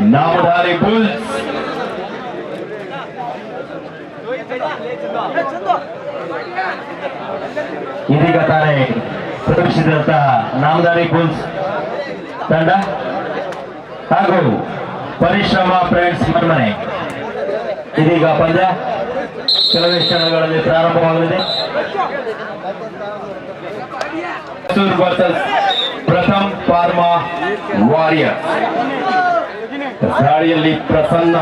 Namadhari Bulls. ಇದೀಗ ತಾನೇ ಪ್ರವೇಶಿಸಿದಂತ Namadhari Bulls ತಂಡ. ಹಾಗೂ ಪರಿಶ್ರಮ ಫ್ರೆಂಡ್ಸ್ ಮನ್ಮನೆ ಇದೀಗ ಪಂದ್ಯ. ಕೆಲವೇ ಕ್ಷಣಗಳಲ್ಲಿ ಪ್ರಾರಂಭವಾಗಲಿದೆ. Mysuru versus Pratham pharma warrior ದಾಳಿಯಲ್ಲಿ ಪ್ರಸನ್ನ.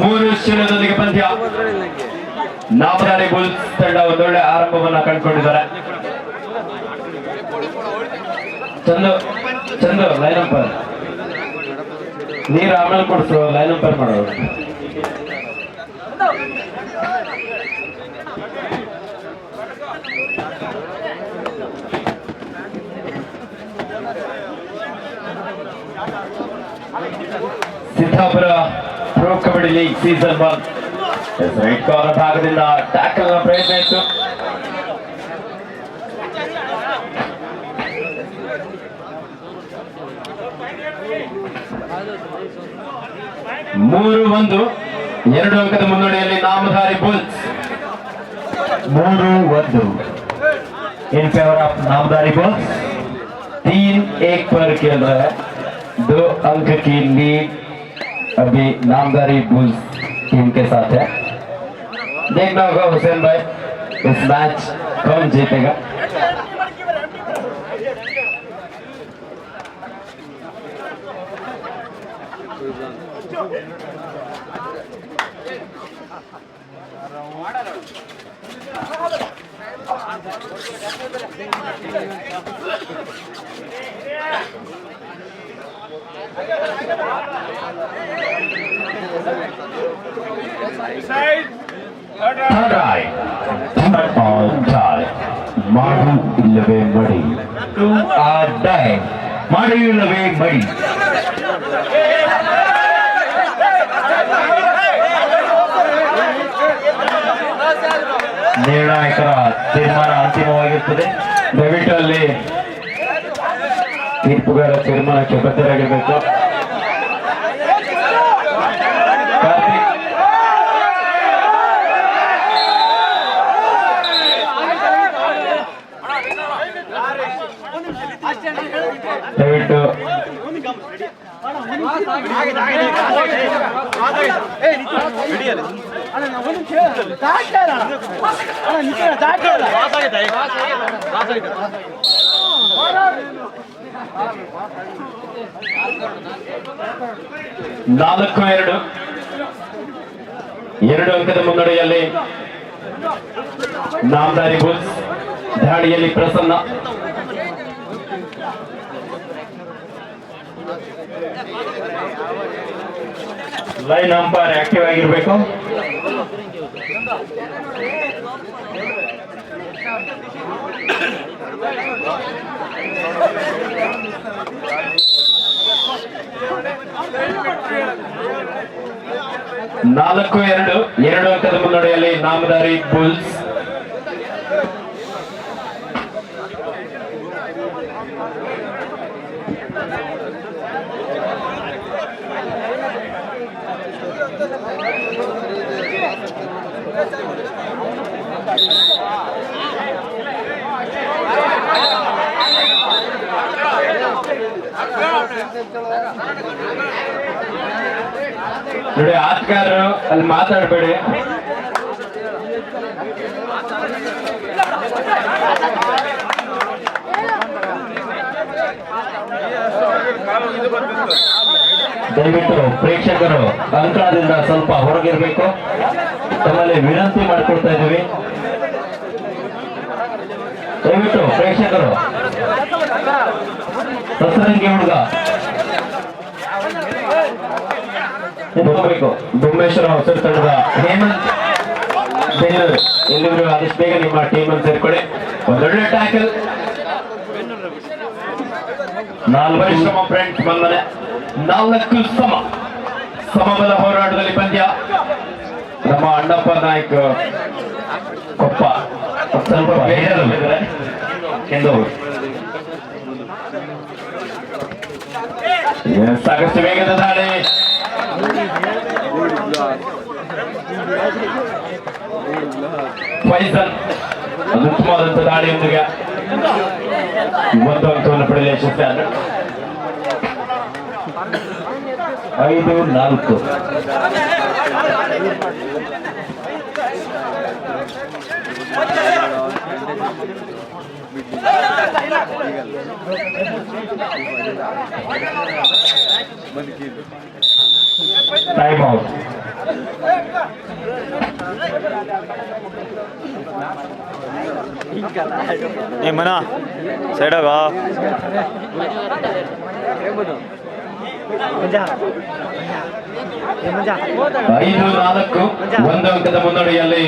ಮೂರು ಶಿರದೊಂದಿಗೆ ಪಂದ್ಯ. ನಾಮಧಾರಿ ಬುಲ್ಸ್ ತಂಡ ಒಂದೊಳ್ಳೆ ಆರಂಭವನ್ನ ಕಂಡುಕೊಂಡಿದ್ದಾರೆ. ಚಂದು ಚಂದು ಲೈನ್ ಅಂಪರ್ ನೀರು ಆಮೇಲೆ ಕೊಡ್ಸು ಲೈನ್ ಅಂಪರ್ ಮಾಡೋದು Siddapura pro kabaddi league season one right corner ಭಾಗದಿಂದ ಟ್ಯಾಕಲ್ ನ ಪ್ರಯತ್ನ ಇತ್ತು ಮೂರು ಒಂದು ಎರಡು ಅಂಕದ ಮುನ್ನಡೆಯಲ್ಲಿ ನಾಮಧಾರಿ ಬುಲ್ಸ್ ಮೂರು ಒಂದು in favour of Namdhari bulls तीन एक पर खेल रहा है दो अंक की लीड अभी नामदारी बुल्स टीम के साथ है। देखना होगा हुसैन भाई, इस मैच कौन जीतेगा। Third eye, third on tie. ಮಾಡು ಇಲ್ಲವೇ ಮಡಿ ಟು ಆರ್ ಡೈ ಮಾಡು ಇಲ್ಲವೇ ಮಡಿ ನಿರ್ಣಾಯಕರ ತೀರ್ಮಾನ ಅಂತಿಮವಾಗಿರ್ತದೆ ದಯವಿಟ್ಟು ಅಲ್ಲಿ ತೀರ್ಪುಗಾರ ತೀರ್ಮಾನಕ್ಕೆ ಬದ್ಧರಾಗಿರ್ಬೇಕು ದಯವಿಟ್ಟು ನಾಲ್ಕು ಎರಡು. ಎರಡು ಅಂಕದ ಮುನ್ನಡೆಯಲ್ಲಿ ನಾಮದಾರಿ ಬುಲ್ಸ್ ದಾಳಿಯಲ್ಲಿ ಪ್ರಸನ್ನ. ಲೈನ್ ಅಂಪೈರ್ ಆಕ್ಟಿವ್ ಆಗಿರ್ಬೇಕು. ನಾಲ್ಕು ಎರಡು. ಎರಡು ಅಂಕದ ಮುನ್ನಡೆಯಲ್ಲಿ ನಾಮದಾರಿ ಬುಲ್ಸ್. ನೋಡಿ ಆಟಗಾರರು ಅಲ್ಲಿ ಮಾತಾಡಬೇಡಿ. ದಯವಿಟ್ಟು ಪ್ರೇಕ್ಷಕರು ಅಂತರದಿಂದ ಸ್ವಲ್ಪ ಹೊರಗಿರ್ಬೇಕು. ತಮ್ಮಲ್ಲಿ ವಿನಂತಿ ಮಾಡಿಕೊಡ್ತಾ ಇದ್ದೀವಿ. ದಯವಿಟ್ಟು ಪ್ರೇಕ್ಷಕರು. ಹೊಸರಂಗಿ ಹುಡುಗ. ನಿಂತ್ಕೋಬೇಕು ಭುವನೇಶ್ವರ ಹೊಸರು ತಂಡದ ಹೇಮಂತ್ ಬೆಂಗಳೂರು ಎಲ್ಲಿದ್ರು ಆದಷ್ಟು ಬೇಗ ನಿಮ್ಮ ಟೀಮ್ ಅನ್ನು ಸೇರ್ಕೊಳ್ಳಿ. ಒಂದೊಳ್ಳೆ ಟ್ಯಾಕಲ್ ನಾಲ್ಕು ಸಮ ಫ್ರೆಂಡ್ಸ್ ಬಂದನೆ. ನಾಲ್ಕು ಸಮ. ಸಮಬಲ ಹೋರಾಟದಲ್ಲಿ ಪಂದ್ಯ. ನಮ್ಮ ಅಣ್ಣಪ್ಪ ನಾಯಕ್ ಕೊಪ್ಪ. ಸ್ವಲ್ಪ ಬೇರೆ ಎಂದು ಸಾಕಷ್ಟು ವೇಗದ ದಾಳಿ. ಫೈಸಲ್ ಅದು ಉತ್ತಮವಾದಂತ ದಾಳಿಯೊಂದಿಗೆ ಒಂದು ಅಂಕವನ್ನು ಪಡೆಯಲು ಯಶಸ್ವಿಯಾದ ಐದು ನಾಲ್ಕು. ಟೈಮ್ ಔಟ್ ಏ ಮನ ಸೈಡಾಗ ಐದು ನಾಲ್ಕು ಒಂದು ಅಂಕದ ಮುನ್ನಡೆಯಲ್ಲಿ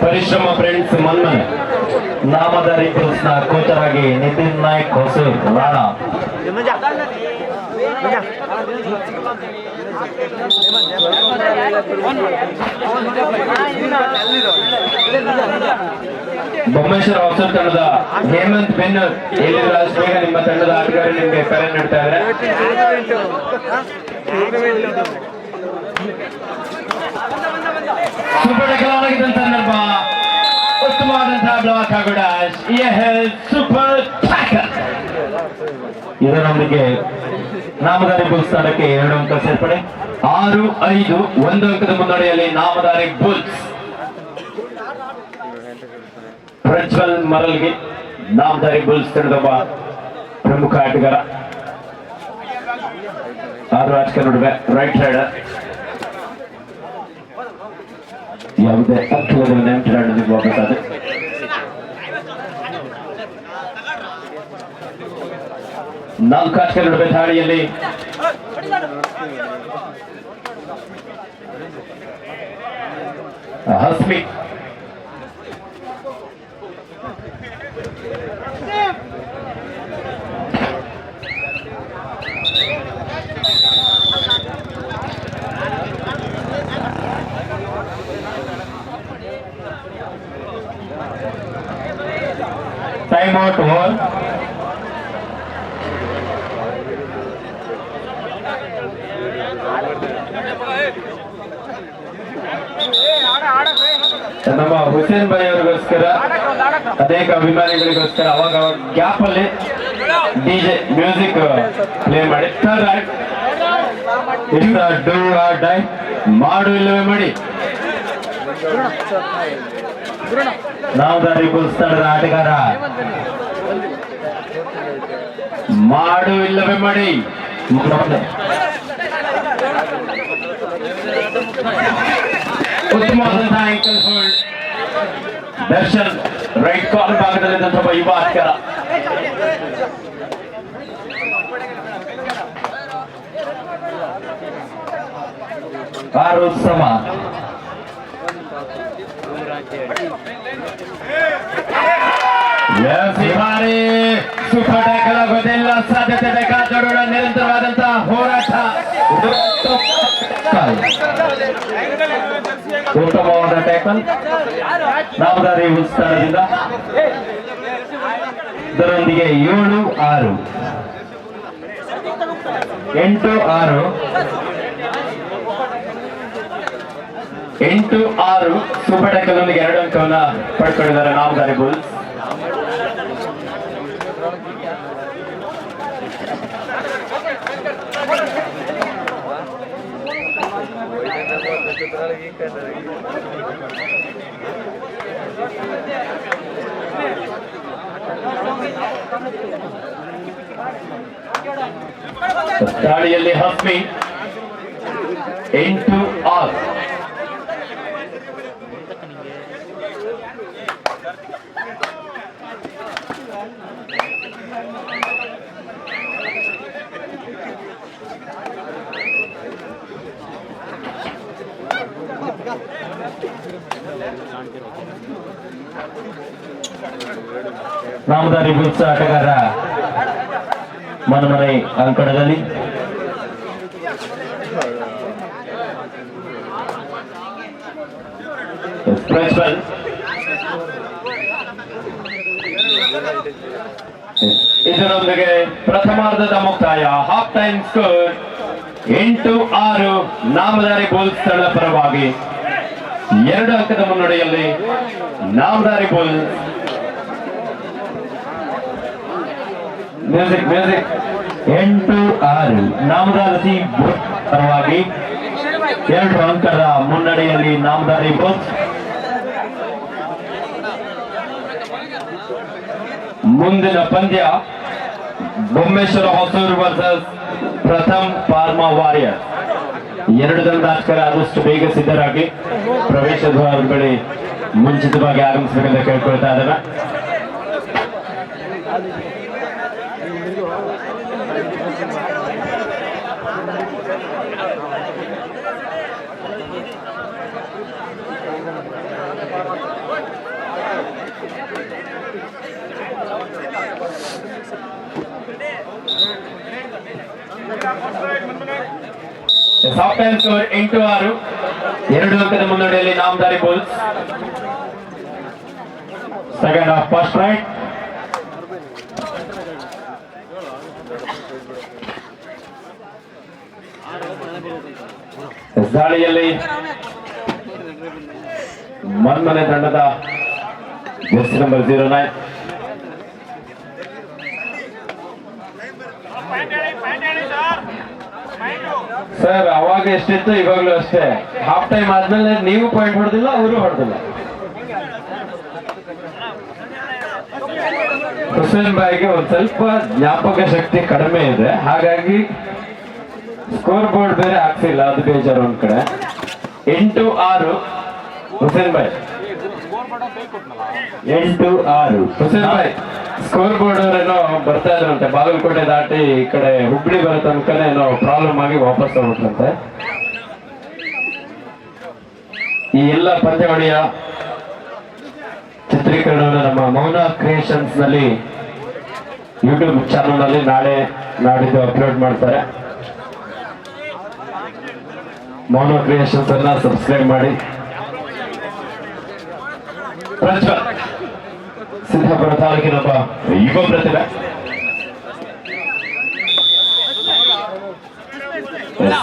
ಪರಿಶ್ರಮ ಫ್ರೆಂಡ್ಸ್ ಮನ್ಮನ್ ನಾಮಧಾರಿ ನ ಕೋಚರಾಗಿ ನಿತಿನ್ ನಾಯ್ಕ್ ರಾಣಾ ಬೊಮ್ಮೇಶ್ವರ ಹೊಸೂರ್ ತಂಡದ ಹೇಮಂತ್ ಬೆನ್ನೂರ್, ಎಲ್ಲಿದ್ರು ಬೇಗ ನಿಮ್ಮ ತಂಡದ ಆಟಗಾರ ನಿಮಗೆ ಕರೆ ನೀಡ್ತಾ ಇದ್ದಾರೆ ಇದರೊಂದಿಗೆ ನಾಮಧಾರಿ ಬುಲ್ಸ್ ತಂಡಕ್ಕೆ ಎರಡು ಅಂಕ ಸೇರ್ಪಡೆ. ಆರು, ಐದು, ಒಂದು ಅಂಕದ ಮುನ್ನಡೆಯಲ್ಲಿ ನಾಮಧಾರಿ ಬುಲ್ಸ್. ಪ್ರಜ್ವಲ್ ಮರಲ್ಗೆ ನಾಮಧಾರಿ ಬುಲ್ಸ್ ತಂಡದ ಒಬ್ಬ ಪ್ರಮುಖ ಆಟಗಾರ. ಆರು ಆಟಗಾರ ನಡುವೆ ರೈಟ್ ಸೈಡ್ ಯಾವುದೇ ನೆನಪಿನಾಡೋದಕ್ಕೆ ವಾಪಸ್ ಆದ ನಾಲ್ಕು ಆಟಗಾರ ನಡುವೆ ದಾಳಿಯಲ್ಲಿ. ಹಸ್ಮಿ. ಟೈಮ್ ಔಟ್ ಓವರ್ ನಮ್ಮ ಹುಸೇನ್ ಭಾಯಿ ಅವರಿಗೋಸ್ಕರ ಅನೇಕ ಅಭಿಮಾನಿಗಳಿಗೋಸ್ಕರ ಅವಾಗ ಅವಾಗ ಗ್ಯಾಪ್ ಅಲ್ಲಿ ಡಿಜೆ ಮ್ಯೂಸಿಕ್ ಪ್ಲೇ ಮಾಡಿ ಡೂ ಆರ್ ಡೈ, ಮಾಡು ಇಲ್ಲವೇ ಮಾಡಿ. ನಾಮದಾರಿ ಬುಲ್ಸ್ ತಂಡದ ಆಟಗಾರ ಮಾಡು ಇಲ್ಲವೇ ಮಾಡಿ. ಉತ್ತಮವಾದಂತಹ ಆಂಕಲ್ ದರ್ಶನ್ ರೈಟ್ ಕಾರ್ನರ್ ಭಾಗದಲ್ಲಿದ್ದಂಥ ಒಬ್ಬ ಯುವ ಆಟಗಾರ. ಆರು ಆಗೋದೆಲ್ಲ ಸಾಧ್ಯತೆ ಬೇಕಾದೊಡರ ನಿರಂತರವಾದಂತಹ ಹೋರಾಟ. ಉತ್ತಮವಾದ ಟ್ಯಾಕಲ್ ನಾಮದಾರಿ ಉತ್ಸಾಹದಿಂದ. ಇದರೊಂದಿಗೆ ಏಳು, ಆರು. ಎಂಟು ಆರು. ಎಂಟು, ಆರು. ಸೂಪರ್ ಟ್ಯಾಕಲ್ ಎರಡು ಅಂಕವನ್ನ ಪಡ್ಕೊಂಡಿದ್ದಾರೆ ನಾಮದಾರಿ ಬುಲ್ಸ್. ದಾಳಿಯಲ್ಲಿ ಹಸ್ಮಿ ಎಂಟು ಆರು. ನಾಮದಾರಿ ಗುಪ್ತ ಆಟಗಾರ ಮನಮನೆ ಅಂಕಣದಲ್ಲಿ. ಇದರೊಂದಿಗೆ ಪ್ರಥಮಾರ್ಧದ ಮುಕ್ತಾಯ ಹಾಫ್ ಟೈಮ್ ಸ್ಕೋರ್ ಎಂಟು ಆರು ನಾಮದಾರಿ ಬುಲ್ಸ್ ತಂಡ ಪರವಾಗಿ ಎರಡು ಅಂಕದ ಮುನ್ನಡೆಯಲ್ಲಿ ನಾಮದಾರಿ ಬೋಲ್ ಮ್ಯೂಸಿಕ್ ಮ್ಯೂಸಿಕ್ ಎಂಟು, ಆರು. ನಾಮದಾರಿ ಬುಲ್ಸ್ ಪರವಾಗಿ ಎರಡು ಅಂಕದ ಮುನ್ನಡೆಯಲ್ಲಿ ನಾಮದಾರಿ ಬೋಲ್ ಮುಂದಿನ ಪಂದ್ಯ Bommeshwara Hosur versus Pratham pharma warrior ಎರಡು ದಂಡಾಸ್ಕರ ಆದಷ್ಟು ಬೇಗ ಸಿದ್ಧರಾಗಿ ಪ್ರವೇಶ ದ್ವಾರ ಬಳಿ ಮುಂಚಿತವಾಗಿ ಆಗಮಿಸಬೇಕಂತ ಕೇಳ್ಕೊಳ್ತಾ ಇದ್ದಾರೆ ಟೈಮ್ ಸ್ಕೋರ್ ಎಂಟು ಆರು ಎರಡು ಅಂಕದ ಮುನ್ನಡೆಯಲ್ಲಿ Namdhari Bulls second of first raid ದಾಳಿಯಲ್ಲಿ ಮನ್ಮನೆ ತಂಡದ jersey number zero nine sir, ಅವಾಗ ಎಷ್ಟಿತ್ತು? ಇವಾಗ್ಲೂ ಅಷ್ಟೇ. ಹಾಫ್ ಟೈಮ್ ಆದ್ಮೇಲೆ ನೀವು ಪಾಯಿಂಟ್ ಹೊಡೆದಿಲ್ಲ, ಅವರು ಹೊಡೆದಿಲ್ಲ. ಹುಸೇನ್ ಬಾಯ್ಗೆ ಒಂದ್ ಸ್ವಲ್ಪ ಜ್ಞಾಪಕ ಶಕ್ತಿ ಕಡಿಮೆ ಇದೆ. ಹಾಗಾಗಿ ಸ್ಕೋರ್ ಬೋರ್ಡ್ ಬೇರೆ ಆಗ್ತಿಲ್ಲ ಅದು ಬೇಜಾರು ಒಂದ್ ಕಡೆ. ಎಂಟು ಆರು. ಹುಸೇನ್ ಬಾಯ್. ಎಂಟು ಆರು. ಹುಸೇನ್ ಬಾಯ್. ಸ್ಕೋರ್ ಬೋರ್ಡ್ ಏನೋ ಬರ್ತಾ ಇದ್ರಂತೆ ಬಾಗಲಕೋಟೆ ದಾಟಿ ಈ ಕಡೆ ಹುಬ್ಳಿ ಬರೋ ತನಕನೇ ಏನೋ ಪ್ರಾಬ್ಲಮ್ ಆಗಿ ವಾಪಸ್ ಹೋಗ್ಬಿಟ್ರಂತೆ. ಈ ಎಲ್ಲ ಪಂದ್ಯಾವಳಿಯ ಚಿತ್ರೀಕರಣವನ್ನು ನಮ್ಮ ಮೌನ ಕ್ರಿಯೇಷನ್ಸ್ನಲ್ಲಿ ಯೂಟ್ಯೂಬ್ ಚಾನಲ್ನಲ್ಲಿ ನಾಳೆ ನಾಡಿದ್ದು ಅಪ್ಲೋಡ್ ಮಾಡ್ತಾರೆ. ಮೌನ ಕ್ರಿಯೇಷನ್ಸ್ ಅನ್ನ ಸಬ್ಸ್ಕ್ರೈಬ್ ಮಾಡಿ. ಪ್ರಜ್ವಲ್. ಸಿದ್ದಾಪುರ ತಾಲೂಕಿನ ಒಬ್ಬ ಯುವ ಪ್ರತಿಭೆ.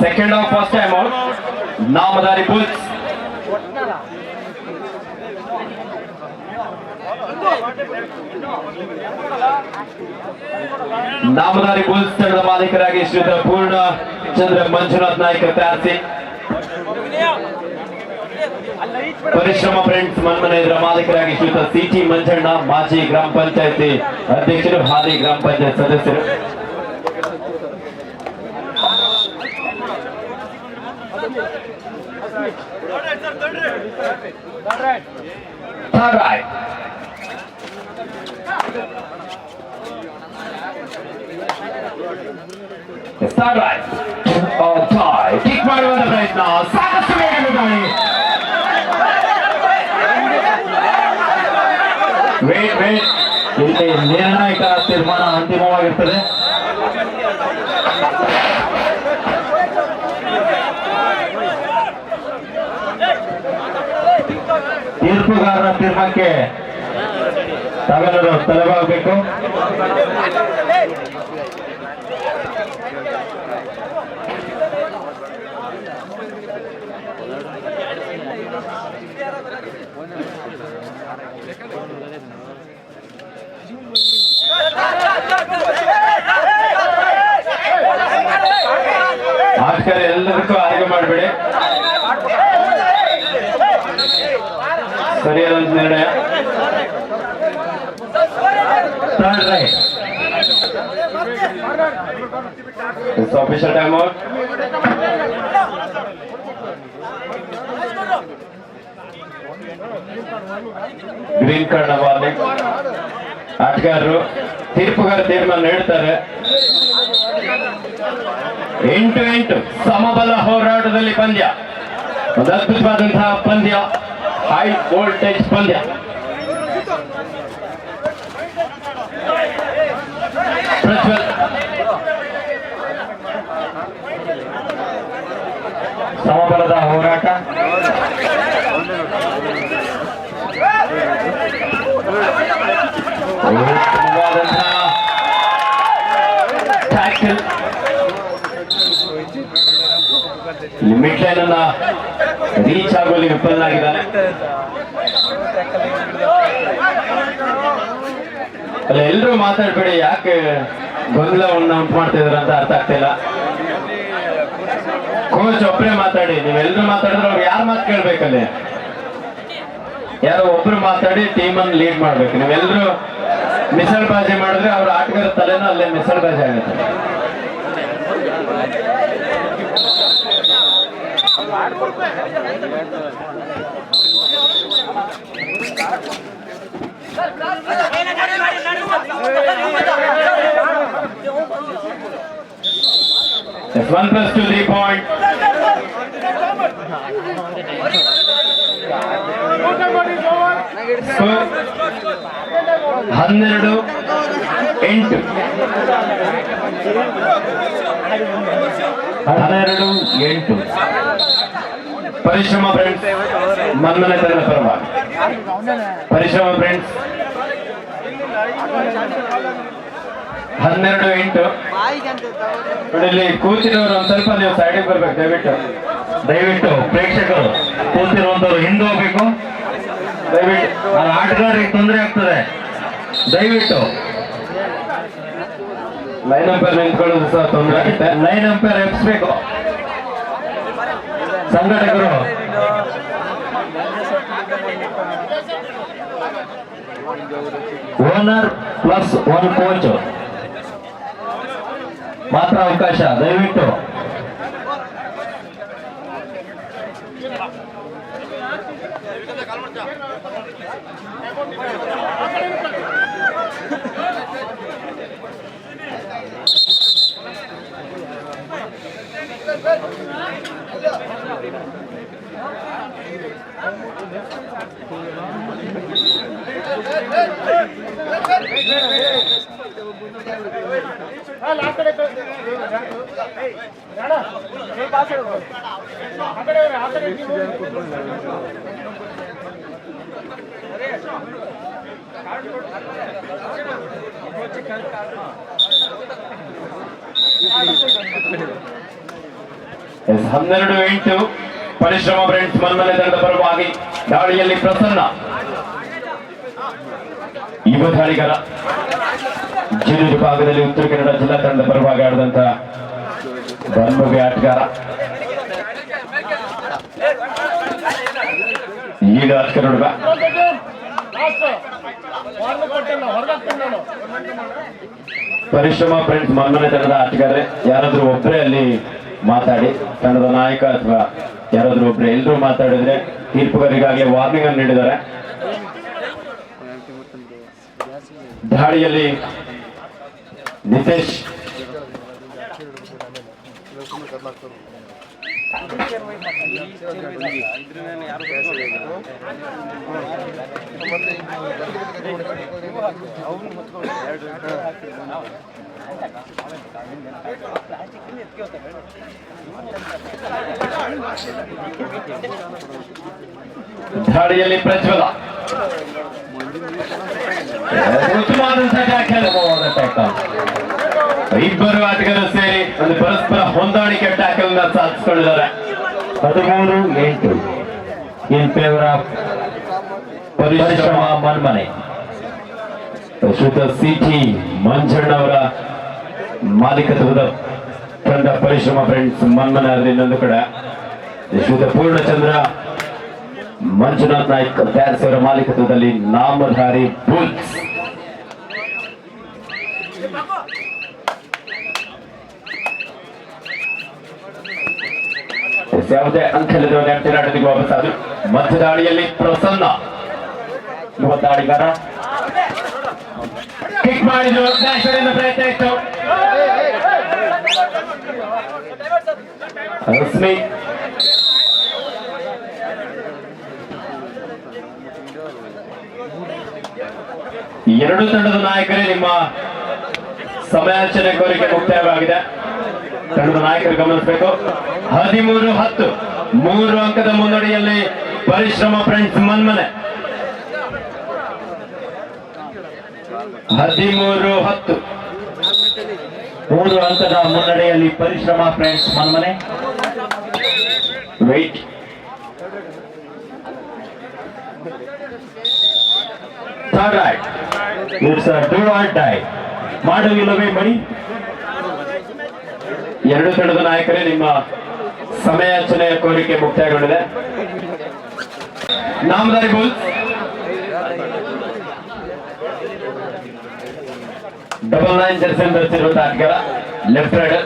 Second of first time out Namdhari Bulls Namdhari Bulls ತಂಡದ ಮಾಲೀಕರಾಗಿ ಶ್ರೀ ಪೂರ್ಣ, ಚಂದ್ರ ಮಂಜುನಾಥ್ ನಾಯ್ಕ ತಯಾರಿಸಿ. పరిశ్రమ ఫ్రెండ్స్ మన్మనేది రమాధికారి చూత సిటి మంజಣ್ಣ మాజీ గ్రామ పంచాయతీ అధ్యక్షుడు హాలి గ్రామ పంచాయతీ సదస్యులు Start right. Oh, tie. Kick right on the break now. Sagas to make it wait ಇಲ್ಲಿ ನಿರ್ಣಾಯಕ ತೀರ್ಮಾನ ಅಂತಿಮವಾಗಿರ್ತದೆ. ತೀರ್ಪುಗಾರರ ತೀರ್ಮಾನಕ್ಕೆ ತಾವೆಲ್ಲರೂ ತಲೆಬಾಗಬೇಕು ಆಟಗಾರ ಎಲ್ಲದಕ್ಕೂ ಆಯ್ಕೆ ಮಾಡಬೇಡಿ. ಸರಿಯಾದ ನಿರ್ಣಯ. Officer time time green card warning ಆಟಗಾರರು ತೀರ್ಪುಗಾರ ತೀರ್ಮಾನ ನೀಡ್ತಾರೆ ಎಂಟು ಎಂಟು ಸಮಬಲ ಹೋರಾಟದಲ್ಲಿ ಪಂದ್ಯ. ಒಂದು ಅದ್ಭುತವಾದಂತಹ ಪಂದ್ಯ. ಹೈ ವೋಲ್ಟೇಜ್ ಪಂದ್ಯ. ಸಮಬಲದ ಹೋರಾಟ. ಟ್ಯಾಕಲ್ ಲಿಮಿಟ್ ಲೈನ್ ರೀಚ್ ಆಗುವಲ್ಲಿ ಅಲ್ಲ ಎಲ್ಲರೂ ಮಾತಾಡ್ಬೇಡಿ, ಯಾಕೆ ಗೊಂದಲವನ್ನು ಉಂಟು ಮಾಡ್ತಾ ಅಂತ ಅರ್ಥ ಆಗ್ತಿಲ್ಲ ಕೋಚ್ ಒಬ್ಬರೇ ಮಾತಾಡಿ ನೀವೆಲ್ಲರೂ ಮಾತಾಡಿದ್ರೆ ಅವ್ರು ಯಾರು ಮಾತು ಕೇಳ್ಬೇಕಲ್ಲಿ? ಯಾರೋ ಒಬ್ರು ಮಾತಾಡಿ ಟೀಮ್ ಅನ್ನು ಲೀಡ್ ಮಾಡ್ಬೇಕು. ನೀವೆಲ್ಲರೂ ಮಿಸಲ್ ಬಾಜಿ ಮಾಡಿದ್ರೆ ಅವ್ರ ಆಟಗಾರ ತಲೆನೂ ಅಲ್ಲೇ ಮಿಸಲ್ ಬಾಜಿ ಆಗುತ್ತೆ one plus two three point ಹನ್ನೆರಡು, ಎಂಟು. ಹನ್ನೆರಡು, ಎಂಟು. ಪರಿಶ್ರಮ ಫ್ರೆಂಡ್ಸ್ ಮನ್ನನೆ ತಂಡ ಪರವಾಗಿ. ಪರಿಶ್ರಮ ಫ್ರೆಂಡ್ಸ್ ಹನ್ನೆರಡು, ಎಂಟು. ಇಲ್ಲಿ ಕೂತಿರೋರು ಒಂದ್ ಸ್ವಲ್ಪ ನೀವು ಸೈಡಿಗೆ ಬರ್ಬೇಕು, ದಯವಿಟ್ಟು. ದಯವಿಟ್ಟು ಪ್ರೇಕ್ಷಕರು, ಕೂತಿರುವಂತವ್ರು ಹಿಂದೆ ಹೋಗ್ಬೇಕು. ದಯವಿಟ್ಟು. ಆ ಆಟಗಾರರಿಗೆ ತೊಂದರೆ ಆಗ್ತದೆ. ದಯವಿಟ್ಟು. ಲೈನ್ ನಂಬರ್ ನಿಂತ್ಕೊಳ್ಳೋದು ಸಹ ತೊಂದರೆ ಆಗುತ್ತೆ. ಲೈನ್ ಅಂಪೈರ್ ಎಬ್ಸ್ಬೇಕು. ಸಂಘಟಕರು. ಓನರ್ ಪ್ಲಸ್ ಒನ್ ಕೋಚ್ ಮಾತ್ರ ಅವಕಾಶ. ದಯವಿಟ್ಟು. ಹನ್ನೆರಡು ಎಂಟು ಪರಿಶ್ರಮ ಫ್ರೆಂಡ್ಸ್, ಮನ್ಮನೆ ತಂಡ ಪರವಾಗಿ ದಾಳಿಯಲ್ಲಿ ಪ್ರಸನ್ನ. ಯುವ ದಾಳಿಗರ. ಜಿಲ್ಲೆ ಭಾಗದಲ್ಲಿ ಉತ್ತರ ಕನ್ನಡ ಜಿಲ್ಲಾ ತಂಡದ ಪರವಾಗಿ ಆಡಿದಂತ ಬನ್ಮುಗಿ ಆಟಗಾರ ಈಗ ಆಟಗಾರ ಹುಡುಗ ಪರಿಶ್ರಮ ಫ್ರೆಂಡ್ಸ್, ಮನ್ಮನೆ ತಂಡದ ಆಟಗಾರರೇ, ಯಾರಾದ್ರೂ ಒಬ್ಬರೇ ಅಲ್ಲಿ ಮಾತಾಡಿ, ತಂಡದ ನಾಯಕ ಅಥವಾ ಯಾರಾದ್ರೂ ಒಬ್ರು ಎಲ್ಲರೂ ಮಾತಾಡಿದ್ರೆ ತೀರ್ಪುಗಾರಿಗಾಗಲೇ ವಾರ್ನಿಂಗ್ ಅನ್ನು ನೀಡಿದ್ದಾರೆ. ದಾಳಿಯಲ್ಲಿ ನಿತೇಶ್ ದಾಳಿಯಲ್ಲಿ ಪ್ರಜ್ವಲ. ಉತ್ತಮವಾದಂತಹ ಟ್ಯಾಕಲ್ ಇಬ್ಬರು ಆಟಗಾರರು ಸೇರಿ ಒಂದು ಪರಸ್ಪರ ಹೊಂದಾಣಿಕೆ ಟ್ಯಾಕಲ್ ಸಾಧಿಸಿಕೊಂಡಿದ್ದಾರೆ ಹದಿಮೂರು ಎಂಟು. ಇನ್ ಫೇವರ್ ಆಫ್ ಪರಿಶ್ರಮ ಮನ್ಮನೆ. ಪ್ರಸ್ತುತ ಸಿಟಿ ಮಂಜಣ್ಣ ಮಂಜಣ್ಣವರ ಮಾಲೀಕತ್ವದ ತಂಡ ಪರಿಶ್ರಮ ಫ್ರೆಂಡ್ಸ್ ಮನ್ಮನ ಇನ್ನೊಂದು ಕಡೆ. ಶ್ರೀಯುತ ಪೂರ್ಣಚಂದ್ರ ಮಂಜುನಾಥ್ ನಾಯ್ಕ್ ತಯಾರಿಸಿಯವರ ಮಾಲೀಕತ್ವದಲ್ಲಿ ನಾಮಧಾರಿ ಬುಲ್ಸ್. ಯಾವುದೇ ಅಂಕಲಿರುವ ನೆಟ್ಟಿನಾಟದಿಗೆ ವಾಪಸ್ ಆದ್ರು ಮಧ್ಯ ದಾಳಿಯಲ್ಲಿ ಪ್ರಸನ್ನ. ಯುವ ದಾಳಿಗಾರ ಕಿಕ್ ಮಾಡಿದ್ರು. ಪ್ರಯತ್ನ ಇತ್ತು. ರಶ್ಮಿ. ಎರಡು ತಂಡದ ನಾಯಕರೇ ನಿಮ್ಮ ಸಮಯಾಚರಣೆ ಕೋರಿಕೆ ಮುಕ್ತಾಯವಾಗಿದೆ. ತಂಡದ ನಾಯಕರು ಗಮನಿಸಬೇಕು. ಹದಿಮೂರು ಹತ್ತು. ಮೂರು ಅಂಕದ ಮುನ್ನಡೆಯಲ್ಲಿ ಪರಿಶ್ರಮ ಫ್ರೆಂಡ್ಸ್ ಮನ್ಮನೆ. ಹದಿಮೂರು ಹತ್ತು. ಮೂರು ಅಂಕದ ಮುನ್ನಡೆಯಲ್ಲಿ ಪರಿಶ್ರಮ friends Manmane. Wait third raid it's do or ಮಾಡುವಿಲ್ಲವೇ ಮಣಿ ಎರಡು ತಂಡದ ನಾಯಕರೇ, ನಿಮ್ಮ ಸಮಯಾಚನೆಯ ಕೋರಿಕೆ ಮುಕ್ತಾಯಗೊಂಡಿದೆ. Namdhari bull double nine jersey ಧರಿಸಿರುವಂತಹ ಆಟಗಾರ ಲೆಫ್ಟ್ ರೈಡರ್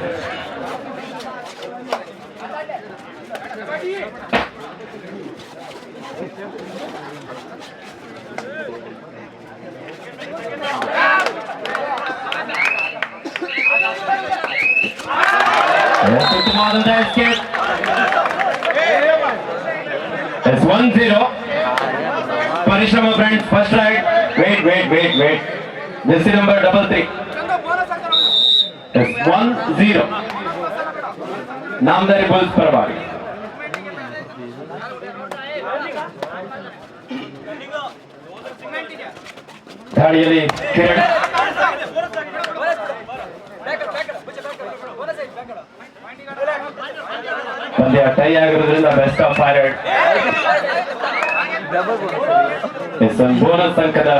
ಉತ್ತಮವಾದಂತಹ escape. It's 1-0. Parishrama friends first raid wait wait wait wait Jessie number double three one zero Namdhari Bulls ಪರವಾಗಿ ದಾಳಿಯಲ್ಲಿ ಕಿರಣ್ ಪಂದ್ಯ ಟೈ ಆಗಿರೋದ್ರಿಂದ ಬೆಸ್ಟ್ ಆಫ್ ಫೈರ್ಡ್ ಬೋನಸ್ ಅಂಕದ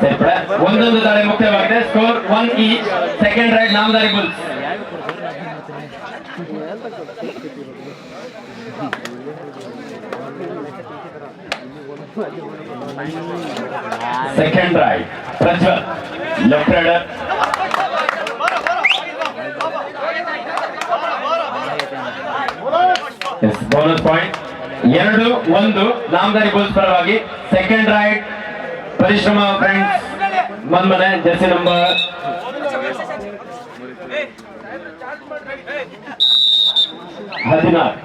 ಸೇರ್ಪಡೆ ಒಂದೊಂದು ದಾಳಿ ಮುಖ್ಯವಾಗಿದೆ. ಸ್ಕೋರ್ ಒನ್ ಈ second raid Namdhari Bulls second raid Prajwal. Left raider yes bonus point ಎರಡು, ಒಂದು ನಾಮದಾರಿ ಬುಲ್ಸ್ ಪರವಾಗಿ second raid Parishrama friends Manmane jersey number ಹದಿನಾರು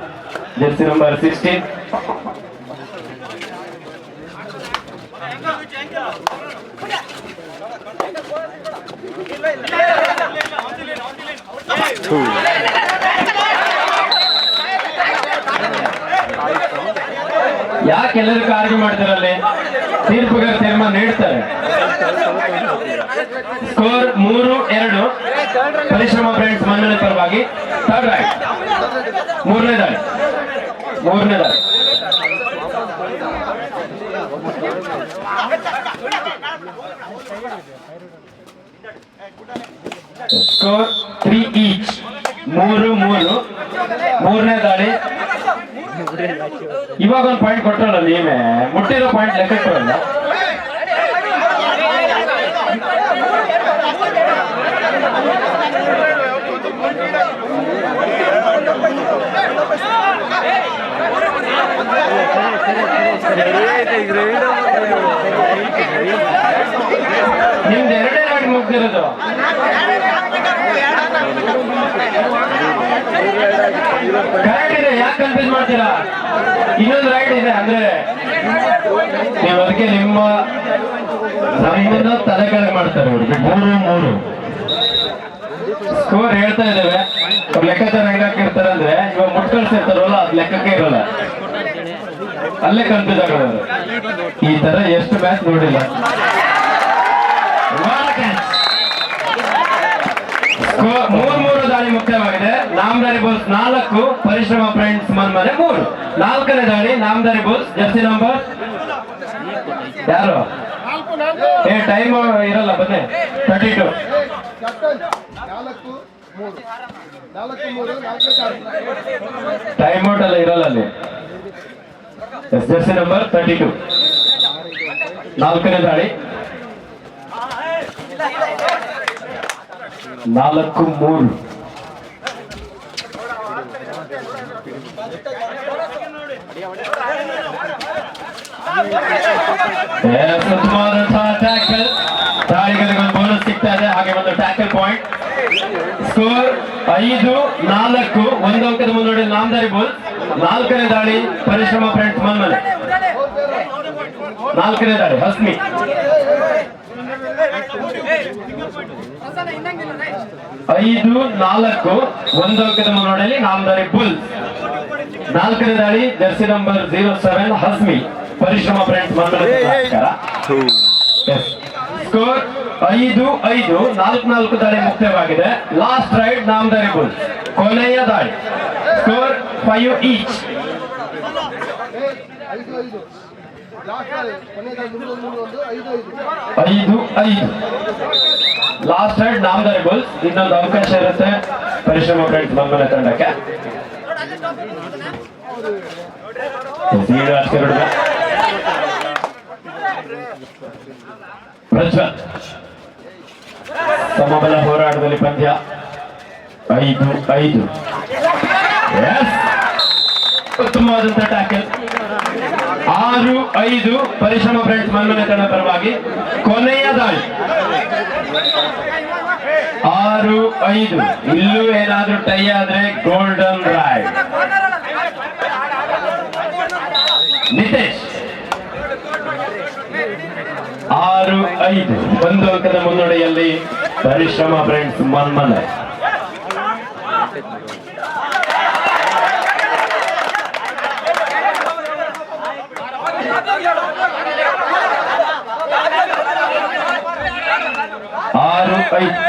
ಜೆರ್ಸಿ ನಂಬರ್ ಸಿಕ್ಸ್ಟೀನ್ ಯಾಕೆ ಎಲ್ಲರೂ ಕಾರ್ಯ ಮಾಡ್ತಾರಲ್ಲಿ? ತೀರ್ಪುಗಾರ ತೀರ್ಮಾನ ನೀಡ್ತಾರೆ. ಸ್ಕೋರ್ ಮೂರು, ಎರಡು. ಪರಿಶ್ರಮ ಫ್ರೆಂಡ್ಸ್ ಮನ್ನಣೆ ಪರವಾಗಿ. ಥರ್ಡ್ ರೈಟ್ ಮೂರನೇ ದಾಳಿ ಮೂರನೇ ದಾಳಿ ಸ್ಕೋರ್ ತ್ರೀ ಈಚ್ ಮೂರು ಮೂರು. ಮೂರನೇ ದಾಳಿ ಇವಾಗ ಒಂದು ಪಾಯಿಂಟ್ ಕೊಟ್ಟರಲ್ಲ ನೀವೇ? ಮುಟ್ಟಿರೋ ಪಾಯಿಂಟ್ ಲೆಕ್ಕ ಕೊಡಲ್ಲ ನಿಮ್ದು ಎರಡೇ ರಾಡ್ ಮುಗ್ದಿರೋದು. ಇದೆ ಯಾಕೆ ಕನ್ಫ್ಯೂಸ್ ಮಾಡ್ತೀರಾ? ಇನ್ನೊಂದು ರೈಡ್ ಇದೆ, ಅಂದ್ರೆ ನೀವು ಅದಕ್ಕೆ ನಿಮ್ಮ ನಮ್ಮನ್ನ ತಲೆ ಕೆಳಗೆ ಮಾಡ್ತಾರೆ ಅವ್ರಿಗೆ ಮೂರು ಮೂರು. ಸ್ಕೋರ್ ಹೇಳ್ತಾ ಇದ್ದೇವೆ. ಅವ್ರು ಲೆಕ್ಕಾಚಾರ ಹೆಂಗ್ ಹಾಕಿರ್ತಾರೆ ಅಂದ್ರೆ, ಇವಾಗ ಮುಟ್ಕಳ್ಸಿರ್ತಾರಲ್ಲ ಅದ್ ಲೆಕ್ಕಕ್ಕೆ ಇರಲ್ಲ. ಅಲ್ಲೇ ಕನ್ಫ್ಯೂಸ್ ಆಗೋದು. ಈ ತರ ಎಷ್ಟು ಮ್ಯಾಚ್ ನೋಡಿಲ್ಲ. ಮೂರ್, ಮೂರು ದಾಳಿ ಮುಖ್ಯವಾಗಿದೆ. ನಾಮದಾರಿ ಬೋಲ್ಸ್ ನಾಲ್ಕು, ಪರಿಶ್ರಮ ಫ್ರೆಂಡ್ಸ್ ಮನ್ಮನೆ ಮೂರು. ನಾಲ್ಕನೇ ದಾಳಿ ನಾಮದಾರಿ ಬೋಲ್ಸ್, ಜರ್ಸಿ ನಂಬರ್. ಯಾರು? ಏ ಟೈಮ್ ಇರಲ್ಲ, ಬನ್ನಿ. ತರ್ಟಿ ಟು ಟೈಮ್ ಔಟ್ ಅಲ್ಲ, ಇರಲ್ಲ ಅಲ್ಲಿ. Yes jersey number thirty two ನಾಲ್ಕನೇ ದಾಳಿ ನಾಲ್ಕು, ಮೂರು. ಟ್ಯಾಕಲ್ ದಾಳಿಗಳಿಗೆ ಒಂದು ಬೋನಸ್ ಸಿಗ್ತಾ ಇದೆ ಹಾಗೆ ಒಂದು ಟ್ಯಾಕಲ್ ಪಾಯಿಂಟ್ ಸ್ಕೋರ್ ಐದು, ನಾಲ್ಕು. ಒಂದು ಅಂಕದ ಮುನ್ನಡೆ ನಾಮದಾರಿ ಬೋಲ್ ನಾಲ್ಕನೇ ದಾಳಿ. ಪರಿಶ್ರಮ ಫ್ರೆಂಡ್ಸ್, ಮನ್ಮನೆ. ನಾಲ್ಕನೇ ದಾಳಿ, ಹಸ್ಮಿ. ಐದು, ನಾಲ್ಕು. ಒಂದು ಅಂಕದ ಮುನ್ನಡೆಯಲ್ಲಿ ನಾಮದಾರಿ ಬುಲ್ ನಾಲ್ಕನೇ ದಾಳಿ jersey number zero seven Hashmi. Parishrama friends score ಐದು ಐದು ನಾಲ್ಕು ನಾಲ್ಕು ದಾಳಿ ಮುಕ್ತವಾಗಿದೆ. ಲಾಸ್ಟ್ ರೈಡ್ ನಾಮದಾರಿ ಬುಲ್ ಕೊನೆಯ ದಾಳಿ ಸ್ಕೋರ್ ಫೈವ್ ಈಚ್ ಐದು ಐದು. ಲಾಸ್ಟ್ ರೈಡ್ ನಾಮದಾರಿ ಬುಲ್ ಇನ್ನೊಂದು ಅವಕಾಶ ಇರುತ್ತೆ. ಪರಿಶ್ರಮ ಫ್ರೆಂಡ್ಸ್ ಮನ್ಮನೆ ತಂಡಕ್ಕೆ. ಶ್ರೀನಿವಾಸ್ ಗರುಡ ಬಲ ಹೋರಾಟದಲ್ಲಿ ಪಂದ್ಯ ಐದು ಐದು. ಉತ್ತಮವಾದಂತಹ ಉತ್ತಮವಾದಂತ ಟ್ಯಾಕಲ್ ಆರು, ಐದು. ಪರಿಶ್ರಮ ಫ್ರೆಂಡ್ಸ್ ಮನ್ಮನೆ ತಂಡ ಪರವಾಗಿ ಕೊನೆಯ ದಾಳಿ. ಆರು, ಐದು. ಇಲ್ಲೂ ಏನಾದ್ರೂ ಟೈ ಆದ್ರೆ ಗೋಲ್ಡನ್ ರಾಯ್ ನಿತೇಶ್ ಆರು ಐದು ಒಂದು ಅಂಕದ ಮುನ್ನಡೆಯಲ್ಲಿ ಪರಿಶ್ರಮ ಫ್ರೆಂಡ್ಸ್ ಮನ್ಮನೆ. ಆರು ಐದು.